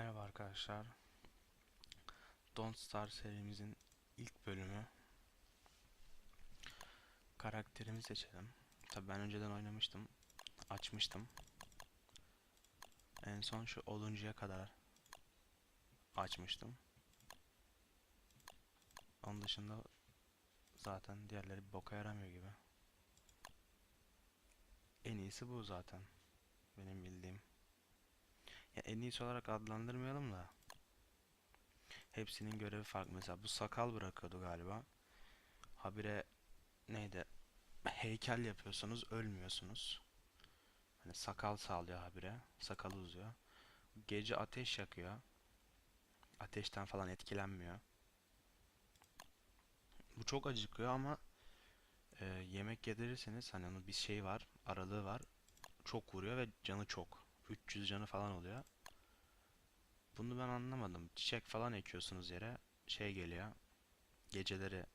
Merhaba arkadaşlar. Don't Star serimizin ilk bölümü. Karakterimi seçelim. Tabii ben önceden oynamıştım. Açmıştım. En son şu oluncuya kadar açmıştım. Onun dışında zaten diğerleri boka yaramıyor gibi. En iyisi bu zaten. Benim bildiğim. Ya en iyisi olarak adlandırmayalım da. Hepsinin görevi farklı. Mesela bu sakal bırakıyordu galiba. Habire neydi? Heykel yapıyorsunuz, ölmüyorsunuz. Hani sakal sağlıyor habire. Sakalı uzuyor. Gece ateş yakıyor. Ateşten falan etkilenmiyor. Bu çok acıkıyor ama e, yemek yedirirseniz hani onun bir şey var, aralığı var. Çok vuruyor ve canı çok. 300 canı falan oluyor. Bunu ben anlamadım. Çiçek falan ekiyorsunuz yere. Şey geliyor. Geceleri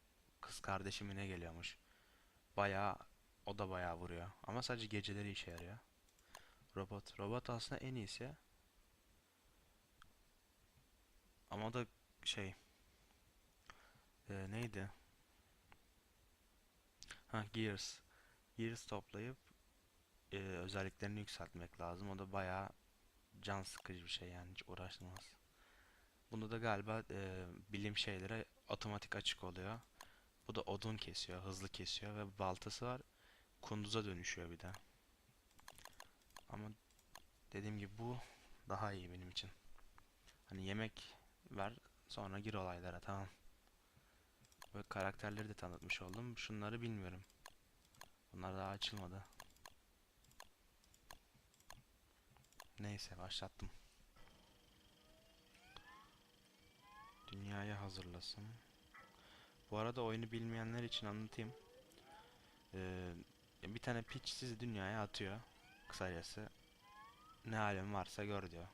kız kardeşime ne geliyormuş. Bayağı o da bayağı vuruyor. Ama sadece geceleri işe yarıyor. Robot. Robot aslında en iyisi. Ama da şey e, neydi? Ha Gears. Gears toplayıp e, özelliklerini yükseltmek lazım. O da bayağı can sıkıcı bir şey yani hiç uğraştırmaz. Bunda da galiba e, bilim şeylere otomatik açık oluyor. Bu da odun kesiyor, hızlı kesiyor ve baltası var. Kunduza dönüşüyor bir de. Ama dediğim gibi bu daha iyi benim için. Hani yemek ver sonra gir olaylara tamam. Ve karakterleri de tanıtmış oldum. Şunları bilmiyorum. Bunlar daha açılmadı. Neyse başlattım. Dünyayı hazırlasın. Bu arada oyunu bilmeyenler için anlatayım. Ee, bir tane piç sizi dünyaya atıyor. Kısacası. Ne halin varsa gör diyor.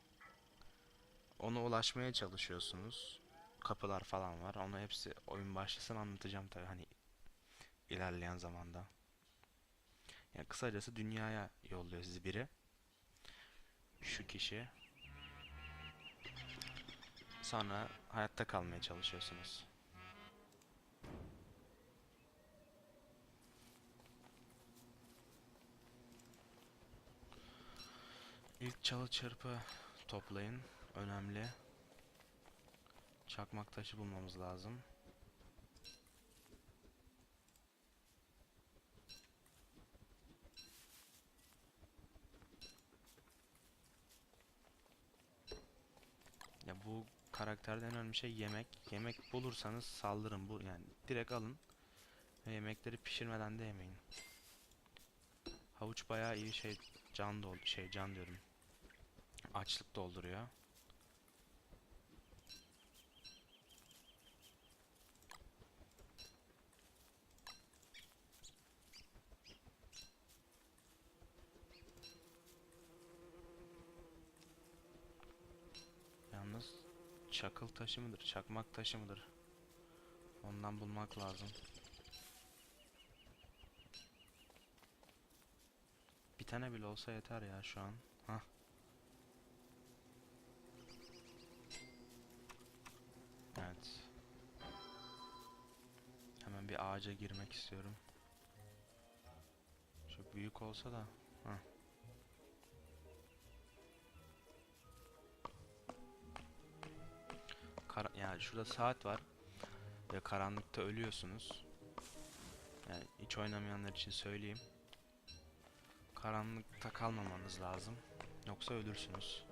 Ona ulaşmaya çalışıyorsunuz. Kapılar falan var. Onu hepsi oyun başlasın anlatacağım tabii hani ilerleyen zamanda. Yani kısacası dünyaya yolluyor sizi biri şu kişi. Sonra hayatta kalmaya çalışıyorsunuz. İlk çalı çırpı toplayın. Önemli. Çakmak taşı bulmamız lazım. Ya bu karakterde en önemli şey yemek. Yemek bulursanız saldırın bu yani direkt alın ve yemekleri pişirmeden de yemeyin. Havuç bayağı iyi şey can dol şey can diyorum. Açlık dolduruyor. Yalnız çakıl taşı mıdır, çakmak taşı mıdır? Ondan bulmak lazım. Bir tane bile olsa yeter ya şu an. Hah. Evet. Hemen bir ağaca girmek istiyorum. Çok büyük olsa da. Hah. Yani şurada saat var ve karanlıkta ölüyorsunuz. Yani hiç oynamayanlar için söyleyeyim. Karanlıkta kalmamanız lazım. Yoksa ölürsünüz.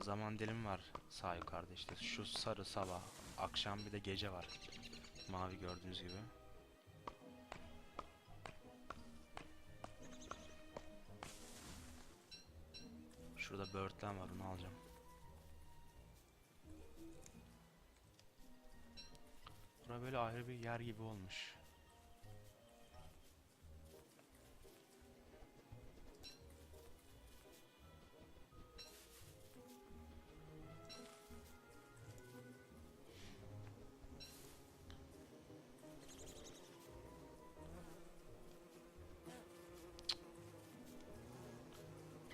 Zaman dilimi var sağ yukarıda işte. Şu sarı sabah, akşam bir de gece var. Mavi gördüğünüz gibi. Şurada böğürtlen var onu alacağım. Böyle ayrı bir yer gibi olmuş.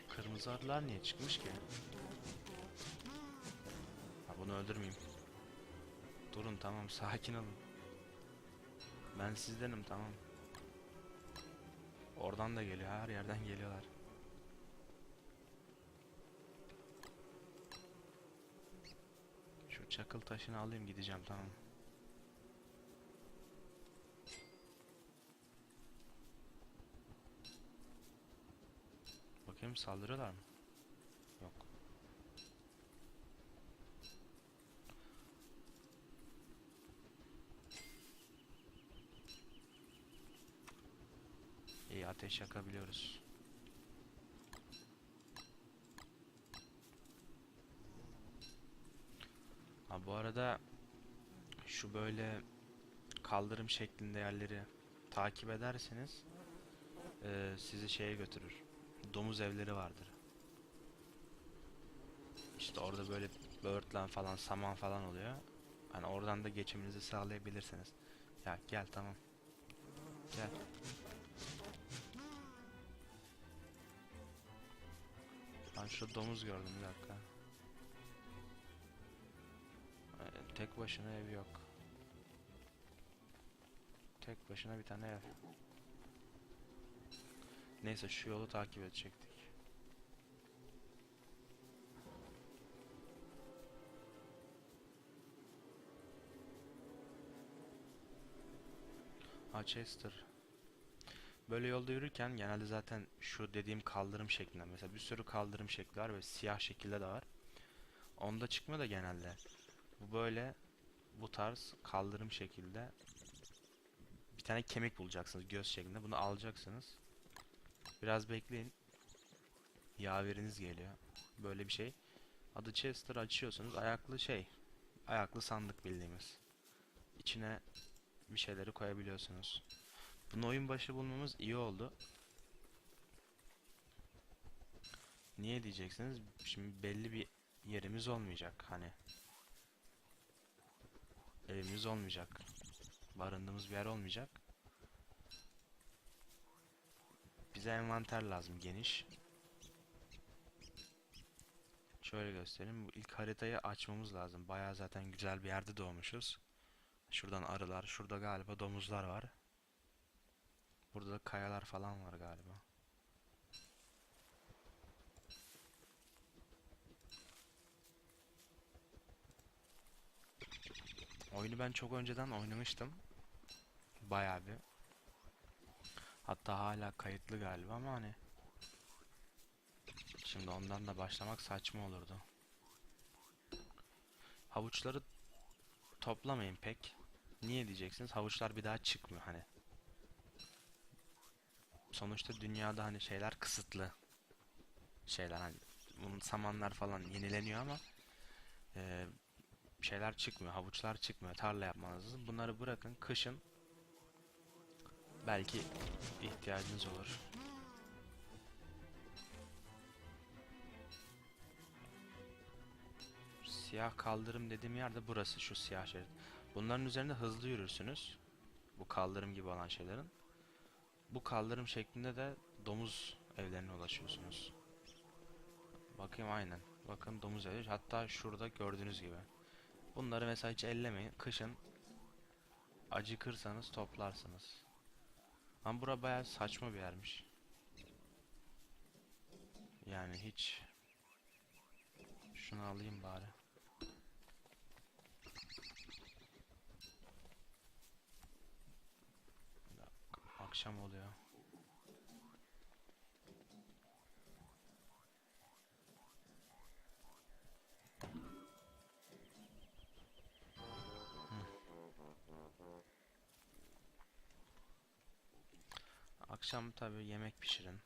Kırmızı arılar niye çıkmış ki? öldürmeyeyim. Durun tamam sakin olun. Ben sizdenim tamam. Oradan da geliyor her yerden geliyorlar. Şu çakıl taşını alayım gideceğim tamam. Bakayım saldırıyorlar mı? Yok. İyi ateş yakabiliyoruz. Ha bu arada şu böyle kaldırım şeklinde yerleri takip ederseniz eee, sizi şeye götürür. Domuz evleri vardır. İşte orada böyle böğürtlen falan, saman falan oluyor. Hani oradan da geçiminizi sağlayabilirsiniz. Ya gel tamam. Gel. Ben şu domuz gördüm bir dakika. Ee, Tek başına ev yok. Tek başına bir tane ev. Neyse şu yolu takip edecektik. Ha Chester. Böyle yolda yürürken genelde zaten şu dediğim kaldırım şeklinde mesela bir sürü kaldırım şekli var ve siyah şekilde de var. Onda çıkmıyor da genelde. Bu böyle bu tarz kaldırım şekilde bir tane kemik bulacaksınız göz şeklinde. Bunu alacaksınız. Biraz bekleyin. Yaveriniz geliyor. Böyle bir şey. Adı Chester açıyorsunuz. Ayaklı şey. Ayaklı sandık bildiğimiz. İçine bir şeyleri koyabiliyorsunuz. Bunu oyun başı bulmamız iyi oldu. Niye diyeceksiniz? Şimdi belli bir yerimiz olmayacak hani. Evimiz olmayacak. Barındığımız bir yer olmayacak. Bize envanter lazım geniş. Şöyle göstereyim. Bu ilk haritayı açmamız lazım. Bayağı zaten güzel bir yerde doğmuşuz. Şuradan arılar, şurada galiba domuzlar var. Burada da kayalar falan var galiba. Oyunu ben çok önceden oynamıştım. Bayağı bir. Hatta hala kayıtlı galiba ama hani şimdi ondan da başlamak saçma olurdu. Havuçları toplamayın pek. Niye diyeceksiniz? Havuçlar bir daha çıkmıyor hani. Sonuçta dünyada hani şeyler kısıtlı. Şeyler hani bunun samanlar falan yenileniyor ama eee, şeyler çıkmıyor, havuçlar çıkmıyor. Tarla yapmanız lazım. Bunları bırakın kışın belki ihtiyacınız olur. Siyah kaldırım dediğim yerde burası şu siyah şerit. Bunların üzerinde hızlı yürürsünüz. Bu kaldırım gibi olan şeylerin. Bu kaldırım şeklinde de domuz evlerine ulaşıyorsunuz. Bakayım aynen. Bakın domuz evi. Hatta şurada gördüğünüz gibi. Bunları mesela hiç ellemeyin. Kışın acıkırsanız toplarsınız. Ama bura bayağı saçma bir yermiş. Yani hiç şunu alayım bari. Bir dakika, Akşam oluyor. Akşam tabii yemek pişirin.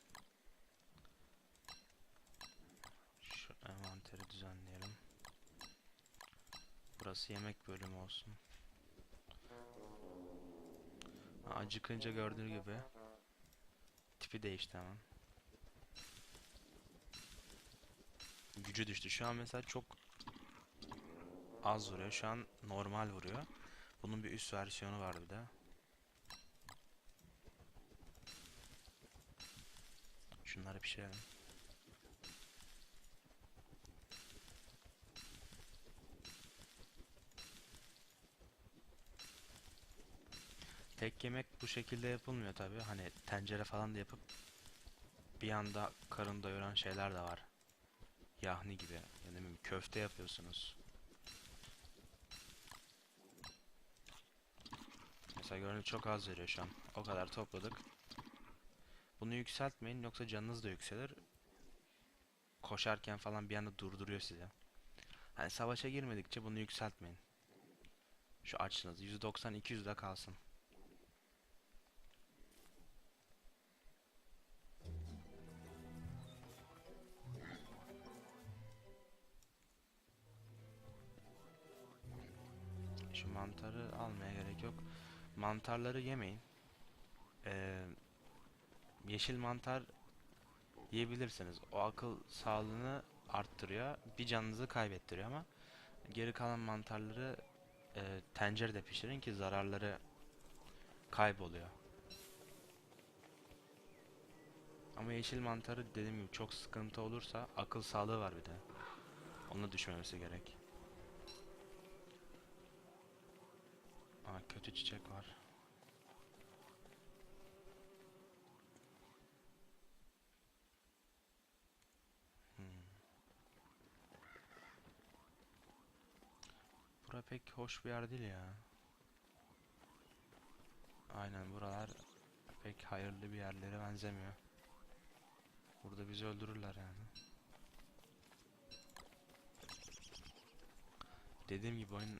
Şu envanteri düzenleyelim. Burası yemek bölümü olsun. Acıkınca gördüğünüz gibi tipi değişti hemen. Gücü düştü. Şu an mesela çok az vuruyor. Şu an normal vuruyor. Bunun bir üst versiyonu var bir de. Şunları pişirelim. Tek yemek bu şekilde yapılmıyor tabii. Hani tencere falan da yapıp bir anda karın doyuran şeyler de var. Yahni gibi. Yani köfte yapıyorsunuz. Mesela görünüş çok az veriyor şu an. O kadar topladık. Bunu yükseltmeyin yoksa canınız da yükselir. Koşarken falan bir anda durduruyor sizi. Hani savaşa girmedikçe bunu yükseltmeyin. Şu açınız 190-200'de kalsın. Mantarları yemeyin. Ee, yeşil mantar yiyebilirsiniz. O akıl sağlığını arttırıyor. Bir canınızı kaybettiriyor ama geri kalan mantarları e, tencerede pişirin ki zararları kayboluyor. Ama yeşil mantarı dediğim gibi çok sıkıntı olursa akıl sağlığı var bir de. Onu düşmemesi gerek. Aa, kötü çiçek var. Hmm. Bura pek hoş bir yer değil ya. Aynen buralar pek hayırlı bir yerlere benzemiyor. Burada bizi öldürürler yani. Dediğim gibi oyun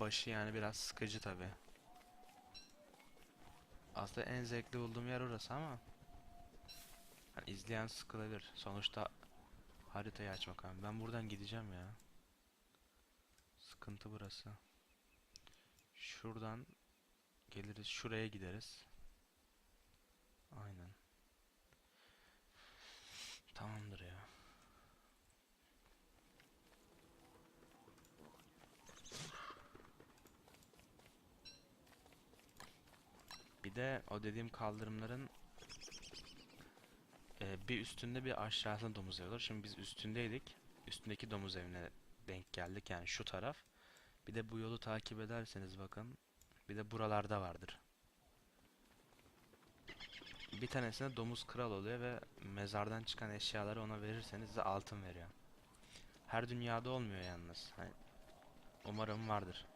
başı yani biraz sıkıcı tabi. Aslında en zevkli bulduğum yer orası ama hani izleyen sıkılabilir. Sonuçta haritayı açmak abi. Ben buradan gideceğim ya. Sıkıntı burası. Şuradan geliriz. Şuraya gideriz. Aynen. Tamamdır ya. Bir de o dediğim kaldırımların e, bir üstünde bir aşağısında domuz evi olur. Şimdi biz üstündeydik. Üstündeki domuz evine denk geldik yani şu taraf. Bir de bu yolu takip ederseniz bakın. Bir de buralarda vardır. Bir tanesine domuz kral oluyor ve mezardan çıkan eşyaları ona verirseniz de altın veriyor. Her dünyada olmuyor yalnız. Hani umarım vardır.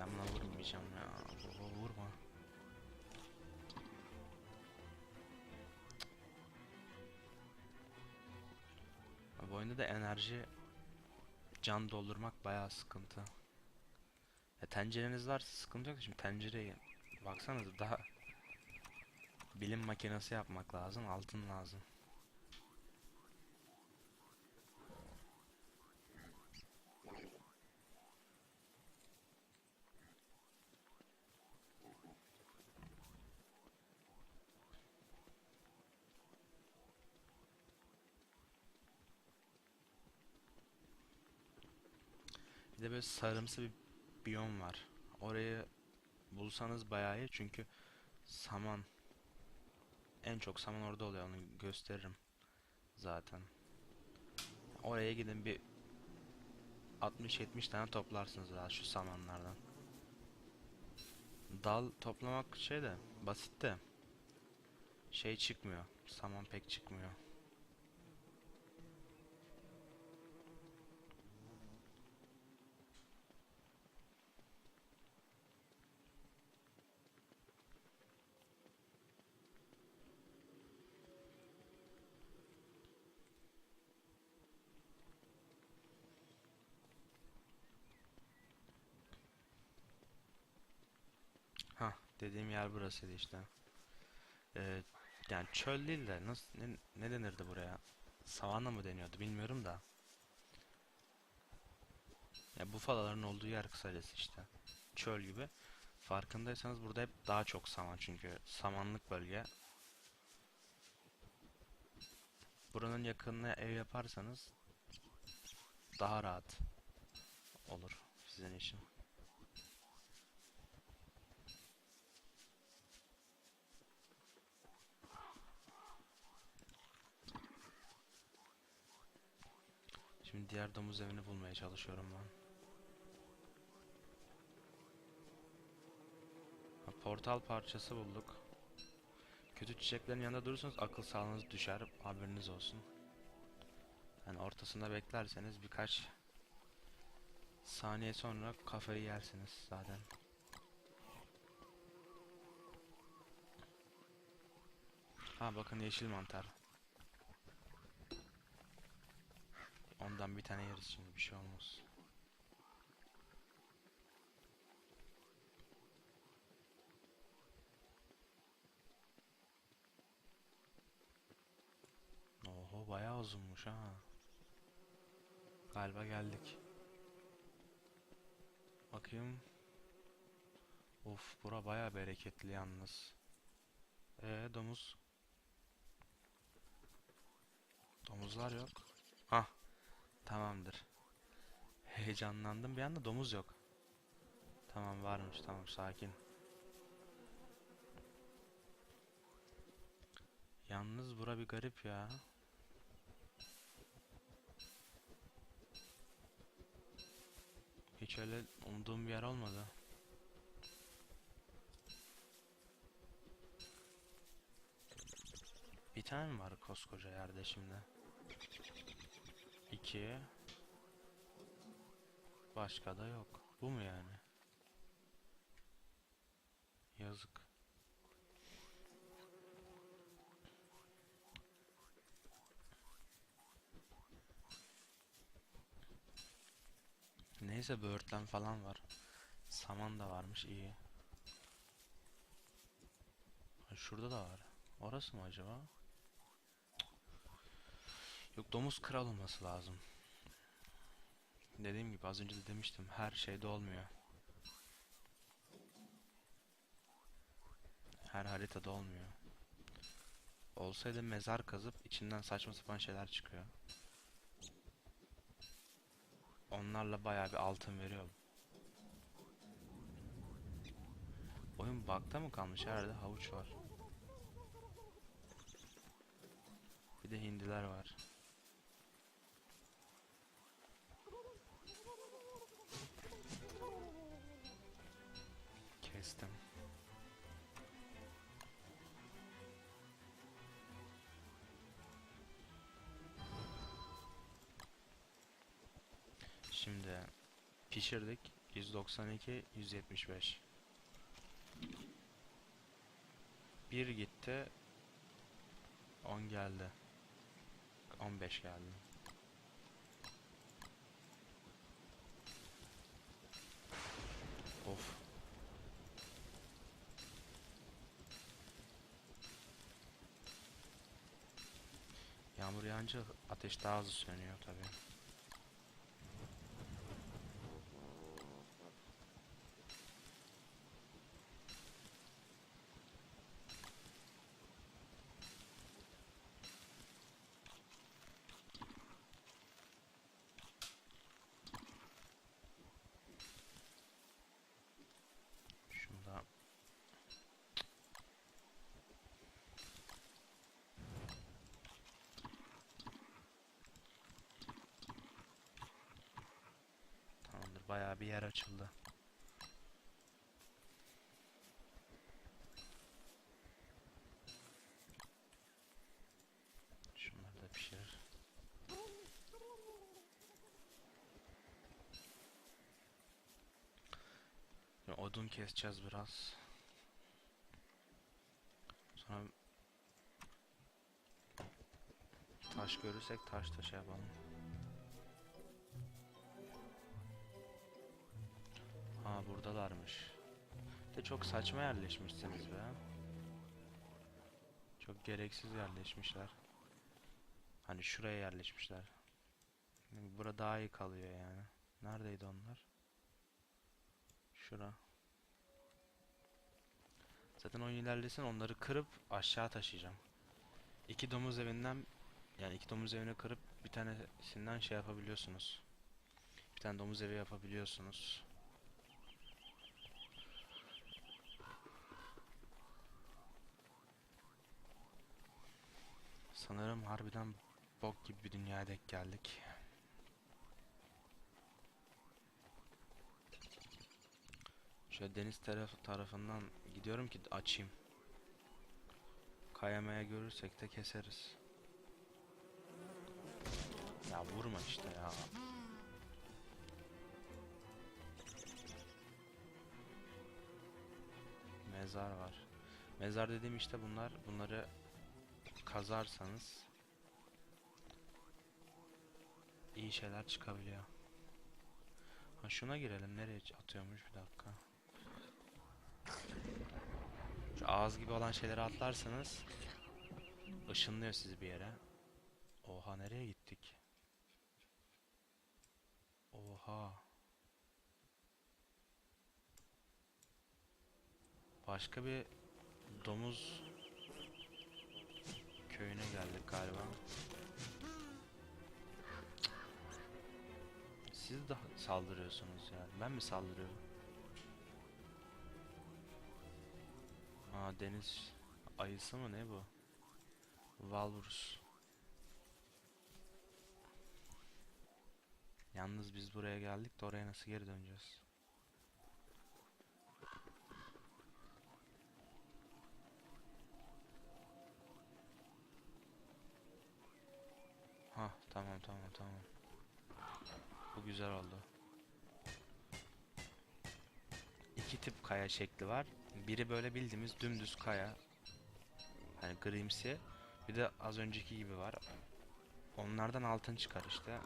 Ben buna vurmayacağım ya. Baba vurma. Bu oyunda da enerji can doldurmak bayağı sıkıntı. Ya tencereniz varsa sıkıntı yok. Şimdi tencereyi baksanıza daha bilim makinesi yapmak lazım. Altın lazım. Bir de böyle sarımsı bir biyom var. Orayı bulsanız bayağı iyi çünkü saman en çok saman orada oluyor onu gösteririm zaten. Oraya gidin bir 60-70 tane toplarsınız daha şu samanlardan. Dal toplamak şey de basit de şey çıkmıyor. Saman pek çıkmıyor. Ha, dediğim yer burasıydı işte. Ee, yani çöl değil de nasıl ne, ne denirdi buraya? Savanna mı deniyordu bilmiyorum da. Ya bufalaların olduğu yer kısacası işte. Çöl gibi. Farkındaysanız burada hep daha çok saman çünkü samanlık bölge. Buranın yakınına ev yaparsanız daha rahat olur sizin için. Şimdi diğer domuz evini bulmaya çalışıyorum ben. Ha, portal parçası bulduk. Kötü çiçeklerin yanında durursanız akıl sağlığınız düşer. Haberiniz olsun. Yani ortasında beklerseniz birkaç saniye sonra kafayı yersiniz zaten. Ha bakın yeşil mantar. Ondan bir tane yeriz şimdi bir şey olmaz. Oho bayağı uzunmuş ha. Galiba geldik. Bakayım. Of bura bayağı bereketli yalnız. Ee domuz. Domuzlar yok. Hah tamamdır. Heyecanlandım bir anda domuz yok. Tamam varmış tamam sakin. Yalnız bura bir garip ya. Hiç öyle umduğum bir yer olmadı. Bir tane mi var koskoca yerde şimdi? İki. Başka da yok. Bu mu yani? Yazık. Neyse böğürtlen falan var. Saman da varmış iyi. Şurada da var. Orası mı acaba? Yok domuz kral olması lazım. Dediğim gibi az önce de demiştim her şeyde olmuyor. Her haritada olmuyor. Olsaydı mezar kazıp içinden saçma sapan şeyler çıkıyor. Onlarla bayağı bir altın veriyor. Oyun bug'da mı kalmış? Herhalde havuç var. Bir de hindiler var. Kestim. Şimdi pişirdik. 192, 175. Bir gitti. 10 geldi. 15 geldi. Of. Yağmur yağınca ateş daha hızlı bayağı bir yer açıldı. Şunları da pişirir. Odun keseceğiz biraz. Sonra taş görürsek taş taş yapalım. Ha buradalarmış. De çok saçma yerleşmişsiniz be. Çok gereksiz yerleşmişler. Hani şuraya yerleşmişler. Bura daha iyi kalıyor yani. Neredeydi onlar? Şura. Zaten oyun ilerlesin onları kırıp aşağı taşıyacağım. İki domuz evinden yani iki domuz evini kırıp bir tanesinden şey yapabiliyorsunuz. Bir tane domuz evi yapabiliyorsunuz. Sanırım harbiden bok gibi bir dünyaya denk geldik. Şöyle deniz taraf tarafından gidiyorum ki açayım. Kayamaya görürsek de keseriz. Ya vurma işte ya. Mezar var. Mezar dediğim işte bunlar. Bunları kazarsanız iyi şeyler çıkabiliyor. Ha şuna girelim. Nereye atıyormuş bir dakika. Şu ağız gibi olan şeyleri atlarsanız ışınlıyor sizi bir yere. Oha nereye gittik? Oha. Başka bir domuz köyüne geldik galiba. Siz de saldırıyorsunuz yani. Ben mi saldırıyorum? Aa deniz ayısı mı ne bu? Walrus. Yalnız biz buraya geldik de oraya nasıl geri döneceğiz? Ha tamam tamam tamam. Bu güzel oldu. İki tip kaya şekli var. Biri böyle bildiğimiz dümdüz kaya. Hani grimsi. Bir de az önceki gibi var. Onlardan altın çıkar işte.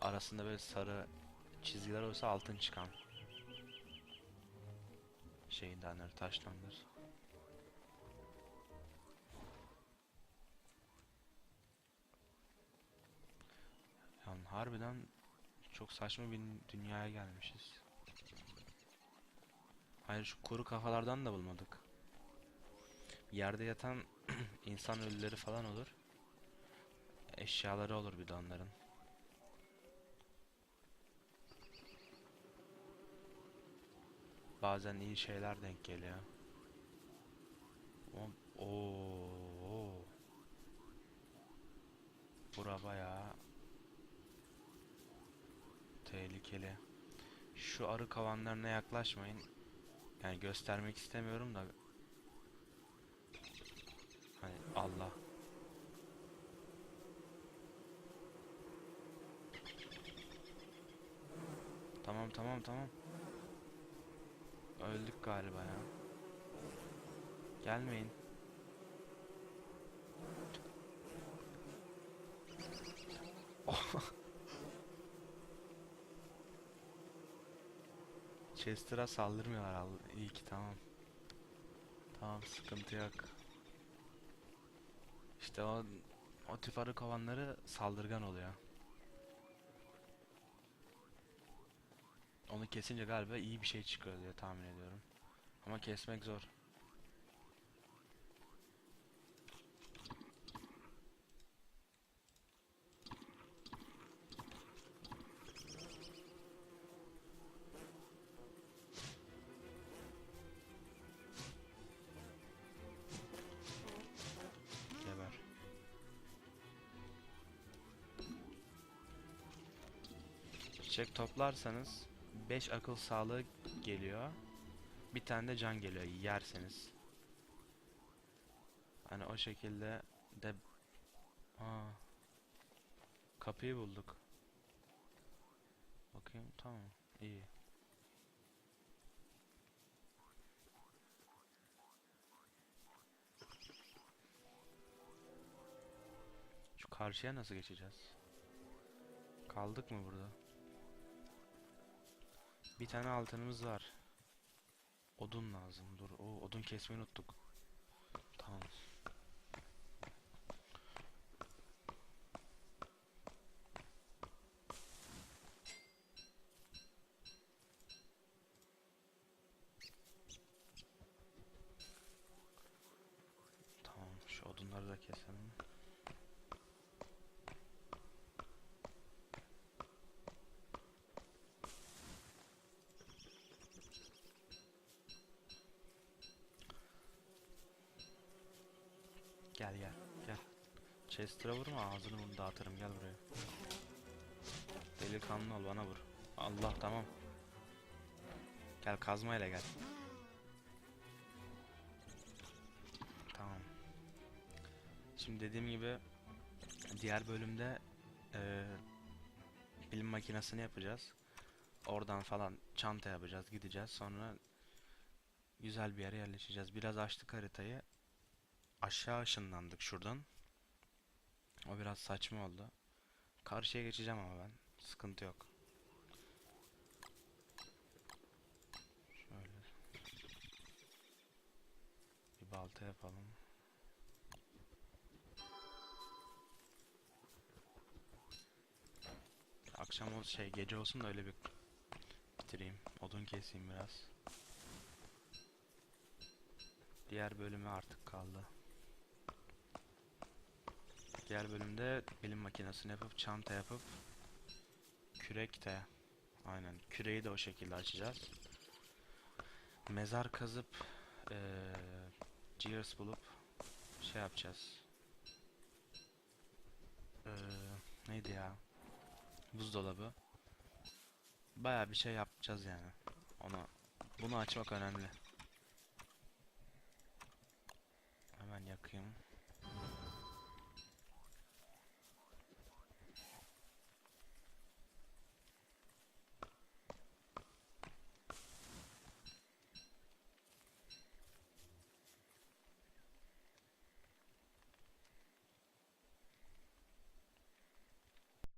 Arasında böyle sarı çizgiler olsa altın çıkan. Şeydendir, taştandır. Harbiden çok saçma bir dünyaya gelmişiz. Hayır şu kuru kafalardan da bulmadık. Yerde yatan insan ölüleri falan olur. Eşyaları olur bir de onların. Bazen iyi şeyler denk geliyor. Oo. Bura bayağı tehlikeli. Şu arı kovanlarına yaklaşmayın. Yani göstermek istemiyorum da. Hani Allah. Tamam tamam tamam. Öldük galiba ya. Gelmeyin. Chester'a saldırmıyorlar al. İyi ki tamam. Tamam sıkıntı yok. İşte o o tip arı kovanları saldırgan oluyor. Onu kesince galiba iyi bir şey çıkıyor diye tahmin ediyorum. Ama kesmek zor. Çiçek toplarsanız 5 akıl sağlığı geliyor. Bir tane de can geliyor yerseniz. Hani o şekilde de Aa, kapıyı bulduk. Bakayım tamam iyi. Şu karşıya nasıl geçeceğiz? Kaldık mı burada? Bir tane altınımız var. Odun lazım. Dur. O odun kesmeyi unuttuk. Tamam. Şu odunları da keselim. Gel gel gel. Chester'a vurma ağzını bunu dağıtırım gel buraya. Delikanlı ol bana vur. Allah tamam. Gel kazmayla gel. Tamam. Şimdi dediğim gibi diğer bölümde eee, bilim makinesini yapacağız. Oradan falan çanta yapacağız, gideceğiz. Sonra güzel bir yere yerleşeceğiz. Biraz açtık haritayı. Aşağı ışınlandık şuradan. O biraz saçma oldu. Karşıya geçeceğim ama ben. Sıkıntı yok. Şöyle. Bir balta yapalım. Akşam o şey gece olsun da öyle bir bitireyim. Odun keseyim biraz. Diğer bölümü artık kaldı. Diğer bölümde bilim makinesini yapıp çanta yapıp kürek de aynen küreği de o şekilde açacağız. Mezar kazıp eee Gears bulup şey yapacağız. Eee neydi ya? Buzdolabı. Baya bir şey yapacağız yani. Ona bunu açmak önemli. Hemen yakayım.